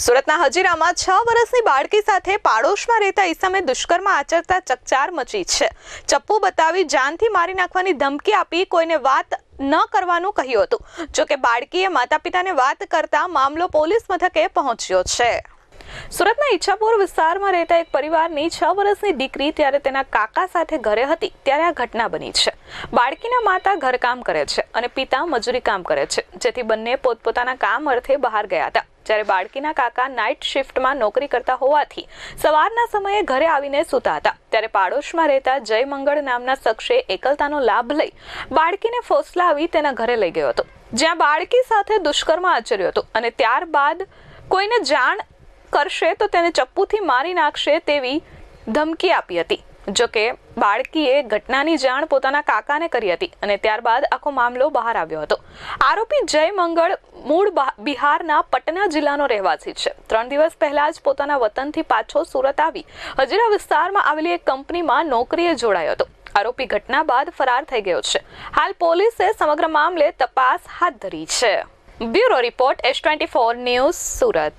સુરતના હજીરામાં છ વર્ષની બાળકી સાથે પાડોશમાં રહેતા ઈસમે દુષ્કર્મ આચરતા ચકચાર મચી છે. ચપ્પુ બતાવી જાનથી મારી નાખવાની ધમકી આપી કોઈને વાત ન કરવાનું કહ્યું હતું. જોકે બાળકીએ માતા પિતાને વાત કરતા મામલો પોલીસ મથકે પહોંચ્યો છે. સુરતના ઈચ્છાપુર વિસ્તારમાં રહેતા એક પરિવારની છ વર્ષની દીકરી ત્યારે તેના કાકા સાથે ઘરે હતી. ત્યારે આ ઘટના બની છે. બાળકીના માતા ઘરકામ કરે છે અને પિતા મજૂરી કામ કરે છે. જેથી બંને પોતપોતાના કામ અર્થે બહાર ગયા હતા. જ્યારે બાળકીના કાકા નાઇટ શિફ્ટમાં નોકરી કરતા હોવાથી સવારના સમયે ઘરે આવીને સૂતા હતા. ત્યારે પાડોશમાં રહેતા જય મંગળ નામના શખ્સે એકલતાનો લાભ લઈ બાળકીને ફોસલાવી તેના ઘરે લઈ ગયો હતો. જ્યાં બાળકી સાથે દુષ્કર્મ આચર્યો હતો અને ત્યારબાદ કોઈને જાણ કરશે તો તેને ચપ્પુથી મારી નાખશે તેવી ધમકી આપી હતી. જોકે બાળકીએ ઘટનાની જાણ પોતાના કાકાને કરી હતી અને ત્યારબાદ આખો મામલો બહાર આવ્યો હતો. આરોપી જય મંગળ મૂળ બિહારના પટના જિલ્લાનો રહેવાસી છે. ત્રણ દિવસ પહેલા જ પોતાના વતનથી પાછો સુરત આવી હજીરા વિસ્તારમાં આવેલી એક કંપનીમાં નોકરીએ જોડાયો હતો. આરોપી ઘટના બાદ ફરાર થઈ ગયો છે. હાલ પોલીસે સમગ્ર મામલે તપાસ હાથ ધરી છે. Bureau report S twenty four news Surat.